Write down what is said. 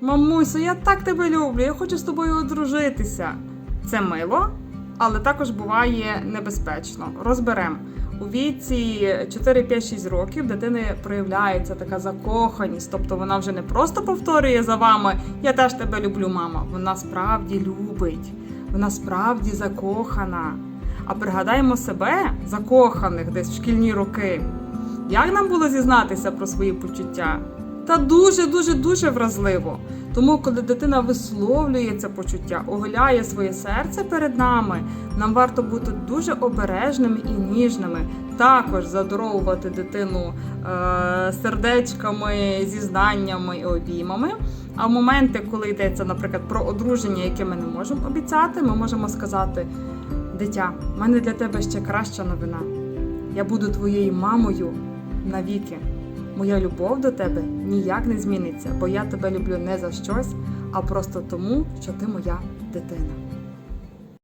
Мамусю, я так тебе люблю, я хочу з тобою одружитися. Це мило, але також буває небезпечно. Розберемо. У віці 4-5-6 років дитини проявляється така закоханість, тобто вона вже не просто повторює за вами Я теж тебе люблю, мама. Вона справді любить, вона справді закохана. А пригадаємо себе, закоханих десь в шкільні роки. Як нам було зізнатися про свої почуття? Та дуже, дуже, дуже вразливо. Тому, коли дитина висловлює це почуття, оголяє своє серце перед нами, нам варто бути дуже обережними і ніжними. Також задоровувати дитину е- сердечками, зізнаннями і обіймами. А в моменти, коли йдеться, наприклад, про одруження, яке ми не можемо обіцяти, ми можемо сказати: дитя, в мене для тебе ще краща новина. Я буду твоєю мамою навіки. Моя любов до тебе ніяк не зміниться, бо я тебе люблю не за щось, а просто тому, що ти моя дитина.